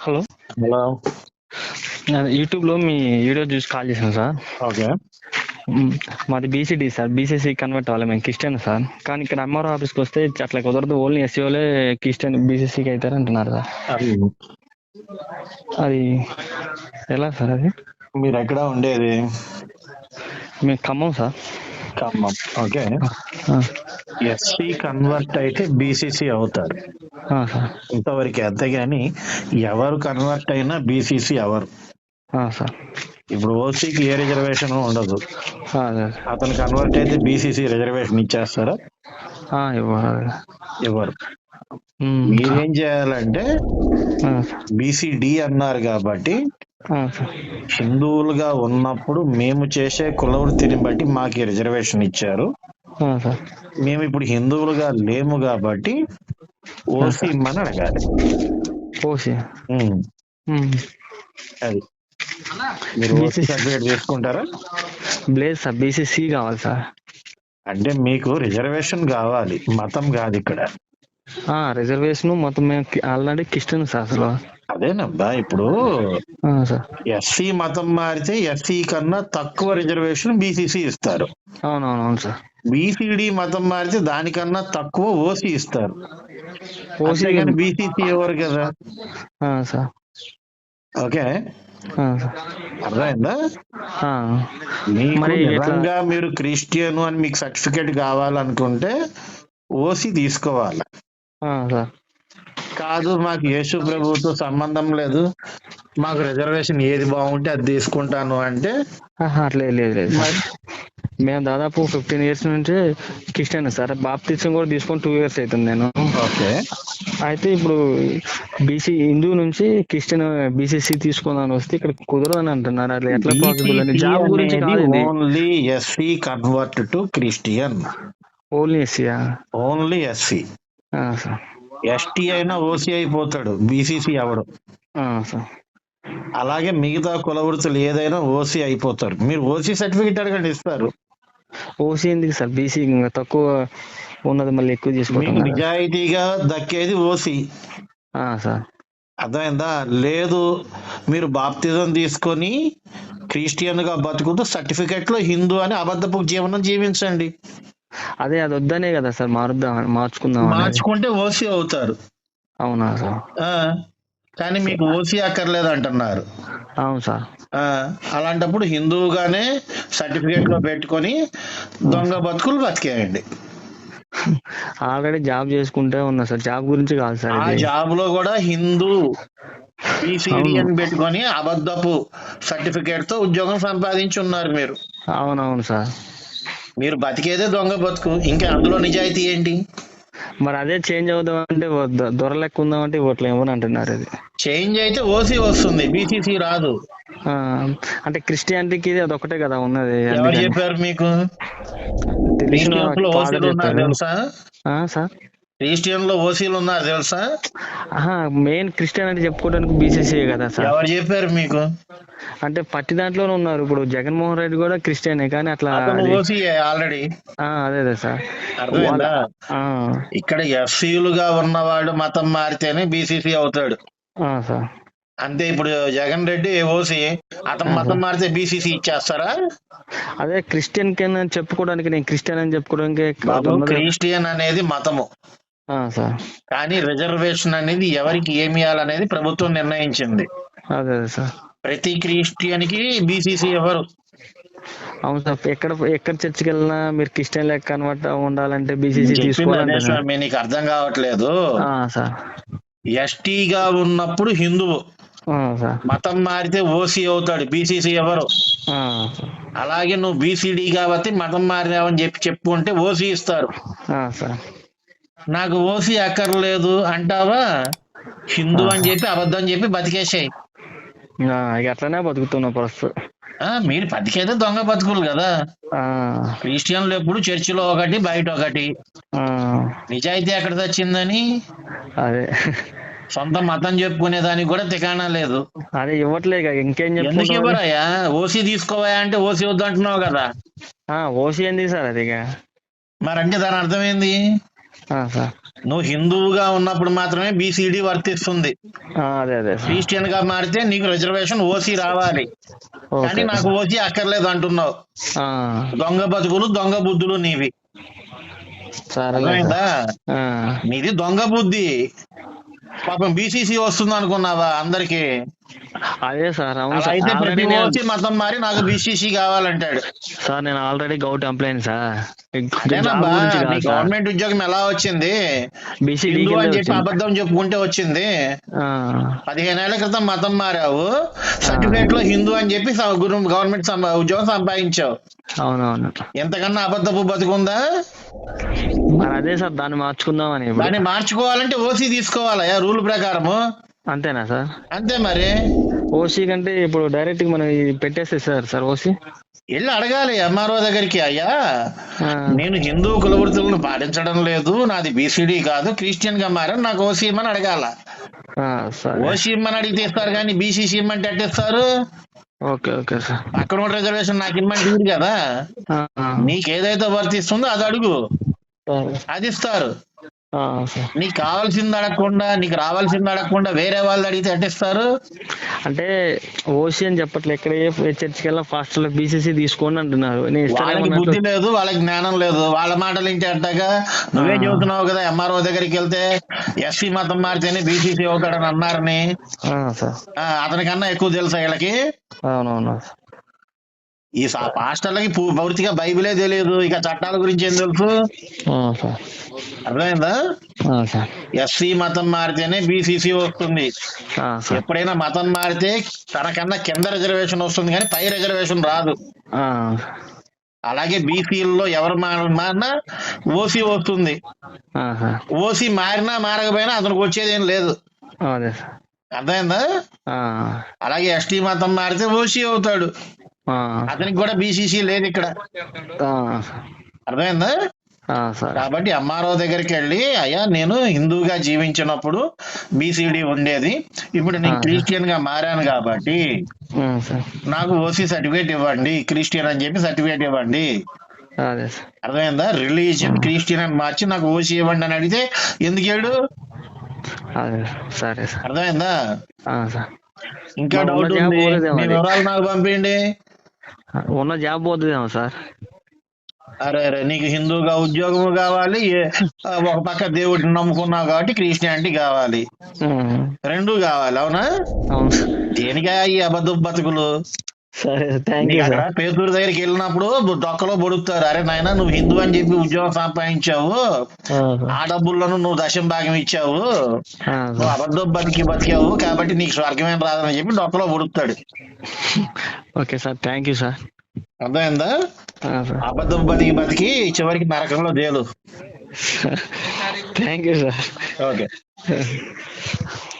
Hello. Hello. యూట్యూబ్లో మీ video చూసి కాల్ చేశాను సార్. ఓకే. మాది బీసీడీ సార్. బీసీసీ కన్వర్ట్ అవ్వాలి మేము క్రిస్టియన్ సార్. కానీ ఇక్కడ ఎంఆర్ఓ ఆఫీస్కి వస్తే అట్లా కుదరదు. ఓన్లీ ఎస్సీఓలే క్రిస్టియన్ బీసీసీకి అవుతారు అంటున్నారు సార్. అది అది ఎలా సార్ అది? మీరు ఎక్కడ ఉండేది? మేము Khammam sir. Khammam okay SC convert అయితే బీసీసీ అవుతారు. ఇంతవరకు అంతేగాని ఎవరు కన్వర్ట్ అయినా బీసీసీ ఎవరు. ఇప్పుడు ఓసీకి ఏ రిజర్వేషన్ ఉండదు. అతను కన్వర్ట్ అయితే బీసీసీ రిజర్వేషన్ ఇచ్చేస్తారా? మ్, మీరేం చేయాలంటే. బీసీడి అన్నారు కాబట్టి హిందువులుగా ఉన్నప్పుడు మేము చేసే కులవృత్తిని బట్టి మాకు రిజర్వేషన్ ఇచ్చారు. మేము ఇప్పుడు హిందువులుగా లేము కాబట్టి ఓసీ ఇమ్మని అడగాలి. ఓసి. అది. మీరు ఓసీ BCC. సర్టిఫికేట్ తీసుకుంటారా? లేదు సార్ బీసీసీ కావాలి సార్. అంటే మీకు రిజర్వేషన్ కావాలి మతం కాదు ఇక్కడ. ఆ, రిజర్వేషన్ మొత్తం మేము ఆల్రెడీ క్రిస్టియన్ సార్ అసలు. అదేనబ్బా ఇప్పుడు ఎస్సీ మతం మారితే ఎస్సీ కన్నా తక్కువ రిజర్వేషన్ బీసీసీ ఇస్తారు. అవునవును అవును సార్. బీసీడీ మతం మారితే దానికన్నా తక్కువ ఓసీ ఇస్తారు. ఓసీ కానీ బీసీసీ ఎవరు కదా. సార్. ఓకే. అర్థమైందా? నిజంగా మీరు క్రిస్టియన్ అని మీకు సర్టిఫికేట్ కావాలనుకుంటే ఓసీ తీసుకోవాలి. సార్. కాదు మాకు యేసు ప్రభుతో సంబంధం లేదు. మాకు రిజర్వేషన్ ఏది బాగుంటే అది తీసుకుంటాను అంటే లేదు లేదు. మరి? మేము దాదాపు ఫిఫ్టీన్ ఇయర్స్ నుంచి క్రిస్టియన్ సార్. బాప్తిజం కూడా తీసుకొని టూ ఇయర్స్ అవుతుంది నేను. ఓకే. అయితే ఇప్పుడు బీసీ హిందూ నుంచి క్రిస్టియన్ బీసీసీ తీసుకుందాని వస్తే ఇక్కడ కుదరదని అంటున్నారు. అట్లా ఎట్లా పాసిబుల్ అని? జాబ్ గురించి only SC convert to Christian only ఎస్సీయా only SC. Sir. ST అయినా ఓసీ అయిపోతాడు బీసీసీ అవడు ఆ, సార్. అలాగే మిగతా కుల వృత్తులు ఏదైనా ఓసీ అయిపోతారు. మీరు ఓసీ సర్టిఫికేట్ అడగండి ఇస్తారు. ఓసీ ఎందుకు సార్? బీసీ తక్కువ ఉన్నది మళ్ళీ ఎక్కువ తీసుకుంటున్నారు నిజాయితీగా దక్కేది ఓసీ. ఆ, సార్. అర్థమైందా? లేదు మీరు బాప్తిజం తీసుకొని క్రిస్టియన్గా బతుకుతూ సర్టిఫికెట్లో హిందూ అని అబద్ధపు జీవనం జీవించండి. అదే అది వద్దనే కదా సార్ మారుద్దాం మార్చుకుందాం. మార్చుకుంటే ఓసీ అవుతారు. అవునా సార్? ఆ, కానీ మీకు ఓసీ అక్కర్లేదు అంటున్నారు అవును సార్. ఆ, అలాంటప్పుడు హిందువుగానే సర్టిఫికెట్లో పెట్టుకొని దొంగ బతుకులు బతికేయండి. ఆల్రెడీ జాబ్ చేసుకుంటే ఉన్నా సార్. జాబ్ గురించి కాదు సార్ ఆ జాబ్లో కూడా హిందూ అని పెట్టుకొని అబద్ధపు సర్టిఫికేట్తో ఉద్యోగం సంపాదించి ఉన్నారు మీరు. అవునవును సార్. మీరు బతికేదే దొంగ బతుకు. ఇంకా అందులో నిజాయితీ ఏంటి? మరి అదే చేంజ్ అవుదాం అంటే వద్ద- దొర లెక్క ఉందాం అంటే ఇవ్వట్లే ఏమని అంటున్నారు అది. చేంజ్ అయితే ఓసీ వస్తుంది బీసీసీ రాదు. ఆ, అంటే క్రిస్టియానిటీకి ఇది అదొకటే కదా ఉన్నది ఎవరు. చెప్పారు మీకు? సార్ క్రిస్టియన్లో ఓసీలు ఉన్నారు తెలుసా? మెయిన్ క్రిస్టియన్ అంటే చెప్పుకోవడానికి బీసీసీ కదా సార్. ఎవరు చెప్పారు మీకు? అంటే పట్టి దాంట్లోనే ఉన్నారు. ఇప్పుడు జగన్మోహన్ రెడ్డి కూడా క్రిస్టియనే కానీ అట్లా ఆల్రెడీ? ఆ, అదే అదే సార్. ఇక్కడ ఎస్సీలుగా ఉన్నవాడు మతం మారితేనే బీసీసీ అవుతాడు. సార్. అంతే ఇప్పుడు జగన్ రెడ్డి ఓసీ? అతను మతం మారితే బీసీసీ ఇచ్చేస్తారా? అదే క్రిస్టియన్ కింద చెప్పుకోవడానికి నేను క్రిస్టియన్ అని చెప్పుకోవడానికి. క్రిస్టియన్ అనేది మతము. సార్. కానీ రిజర్వేషన్ అనేది ఎవరికి ఏమి ఇవ్వాలనేది ప్రభుత్వం నిర్ణయించింది. అదే సార్. ప్రతి క్రిస్టియన్కి బీసీసీ ఎవరు? అవును సార్ ఎక్కడ ఎక్కడ చర్చికి వెళ్ళినా మీరు క్రిస్టియన్ లెక్క కన్వర్ట్ ఉండాలంటే బీసీసీ స్వామి నీకు అర్థం కావట్లేదు. ఆ, సార్. ఎస్టీగా ఉన్నప్పుడు హిందువు. మతం మారితే ఓసీ అవుతాడు బీసీసీ ఎవరు? అలాగే నువ్వు బీసీడీ కాబట్టి మతం మారినావని చెప్పి చెప్పుకుంటే ఓసీ ఇస్తారు. ఆ, సార్. నాకు ఓసీ అక్కర్లేదు అంటావా? హిందూ అని చెప్పి అబద్ధం చెప్పి బతికేసాయి. అట్లనే బతుకుతున్నా ప్రస్తుతం. ఆ, మీరు బతికేదే దొంగ బతుకులు కదా. ఆ, క్రిస్టియన్లు ఎప్పుడు చర్చిలో ఒకటి బయట ఒకటి. ఆ, నిజాయితీ ఎక్కడ తెచ్చిందని? అదే. సొంత మతం చెప్పుకునే దానికి కూడా తికాణా లేదు. అదే ఇవ్వట్లే ఇక ఎందుకు ఇవ్వరయ్యా ఓసీ తీసుకోవా అంటే ఓసీ వద్దు అంటున్నావు కదా ఓసీ ఏంది సార్ అది ఇక? మరంటే దాని అర్థం ఏంది? నువ్వు హిందువుగా ఉన్నప్పుడు మాత్రమే బీసీడీ వర్తిస్తుంది. క్రిస్టియన్గా మారితే నీకు రిజర్వేషన్ ఓసీ రావాలి. కానీ నాకు ఓసీ అక్కర్లేదు అంటున్నావు. దొంగ బతుకులు దొంగ బుద్ధులు నీవి. నీది దొంగ బుద్ధి. పాపం బీసీసీ వస్తుంది అనుకున్నావా అందరికి? అదే సార్ అవును మతం మారి నాకు బీసీసీ కావాలంటాడు. సార్ నేను already govt employee sir. Government ఉద్యోగం ఎలా వచ్చింది? హిందూ అని చెప్పి అబద్ధం చెప్పుకుంటే వచ్చింది. పదిహేను ఏళ్ళ క్రితం మతం మారావు. సర్టిఫికేట్లో హిందూ అని చెప్పి గవర్నమెంట్ ఉద్యోగం సంపాదించావు. అవునవును. ఎంతకన్నా అబద్ధపు బతుకుందా? మరి అదే సార్ దాన్ని మార్చుకుందామని దాన్ని మార్చుకోవాలంటే ఓసీ తీసుకోవాలా? రూల్ ప్రకారము? అంతేనా సార్? అంతే మరి. ఓసీ కంటే ఇప్పుడు డైరెక్ట్ మనం ఇది పెట్టేస్తే సార్ సార్ ఓసీ? వెళ్ళి అడగాలి ఎంఆర్ఓ దగ్గరికి అయ్యా. నేను హిందూ కులవృత్తులను పాటించడం లేదు నాది బీసీడీ కాదు క్రిస్టియన్గా మారని నాకు ఓసీ ఇమ్మని అడగాల. ఓసీ ఇమ్మని అడిగితే ఇస్తారు కానీ బీసీసీ ఇమ్మంటే ఎట్టిస్తారు ఓకే ఓకే సార్. అక్కడ ఉన్న రిజర్వేషన్ నాకు ఇమ్మని తీరు కదా. నీకు ఏదైతే వర్తిస్తుందో అది అడుగు. అది ఇస్తారు. నీకు కావాల్సింది అడగకుండా నీకు రావాల్సింది అడగకుండా వేరే వాళ్ళు అడిగితే ఎట్టిస్తారు? అంటే ఓసీ అని చెప్పట్లే ఎక్కడ ఏ చర్చికి వెళ్ళా ఫాస్ట్లో బీసీసీ తీసుకోండి అంటున్నారు. వాళ్ళకి బుద్ధి లేదు వాళ్ళకి జ్ఞానం లేదు. వాళ్ళ మాటలు ఇంటి అట్టగా నువ్వే ఆ. చెబుతున్నావు కదా ఎంఆర్ఓ దగ్గరికి వెళ్తే ఎస్సీ మతం మారితేనే బీసీసీ అవుతాడని అన్నారని. అతనికన్నా ఎక్కువ తెలుసా వీళ్ళకి? అవునవును ఈ పాస్టర్లకి పూర్తిగా బైబిలే తెలియదు ఇక చట్టాల గురించి ఏం తెలుసు? అర్థమైందా? ఎస్సీ మతం మారితేనే బీసీసీ వస్తుంది. ఎప్పుడైనా మతం మారితే తనకన్నా కింద రిజర్వేషన్ వస్తుంది కానీ పై రిజర్వేషన్ రాదు. ఆ, అలాగే బీసీల్లో ఎవరు మార- మారినా ఓసీ వస్తుంది. ఓసీ మారినా మారకపోయినా అతనికి వచ్చేది ఏం లేదు అర్థమైందా? ఆ, అలాగే ఎస్టీ మతం మారితే ఓసీ అవుతాడు. అతనికి కూడా బీసీసీ లేదు ఇక్కడ. ఆ, అర్థమైందా? కాబట్టి ఎంఆర్ఓ దగ్గరికి వెళ్ళి అయ్యా నేను హిందూగా జీవించినప్పుడు బీసీడీ ఉండేది. ఇప్పుడు నేను. క్రిస్టియన్గా మారాను కాబట్టి నాకు ఓసీ సర్టిఫికేట్ ఇవ్వండి క్రిస్టియన్ అని చెప్పి సర్టిఫికేట్ ఇవ్వండి. అదే సార్. అర్థమైందా? రిలీజియన్ క్రిస్టియన్ అని మార్చి నాకు ఓసీ ఇవ్వండి అని అడిగితే ఎందుకు ఏడు? సరే సార్. అర్థమైందా? ఇంకా డౌట్ ఉంది. మీ. వివరాలు నాకు పంపించండి. ఉన్న జాబ్ పోతుందేమో సార్. అరే అరే నీకు హిందూగా ఉద్యోగము కావాలి ఒక పక్క దేవుడిని నమ్ముకున్నావు కాబట్టి క్రిస్టియానిటీ కావాలి. రెండు కావాలి అవునా? దేనికా ఈ అబద్ధ బతుకులు? సరే థ్యాంక్ యూ సార్ పేదూరు దగ్గరికి వెళ్ళినప్పుడు డొక్కలో బొడుకుతారు. అరే నాయన నువ్వు హిందూ అని చెప్పి ఉద్యోగం సంపాదించావు. ఆ, డబ్బులను నువ్వు దశం భాగం ఇచ్చావు. నువ్వు. అబద్ధం బతికి బతికావు. కాబట్టి నీకు స్వర్గమేం రాదని చెప్పి డొక్కలో బొడుకుతాడు. Okay sir thank you sir అర్థమైందా? అబద్ధం బతికి బతికి చివరికి నరకంలో తేలు. Thank you sir okay.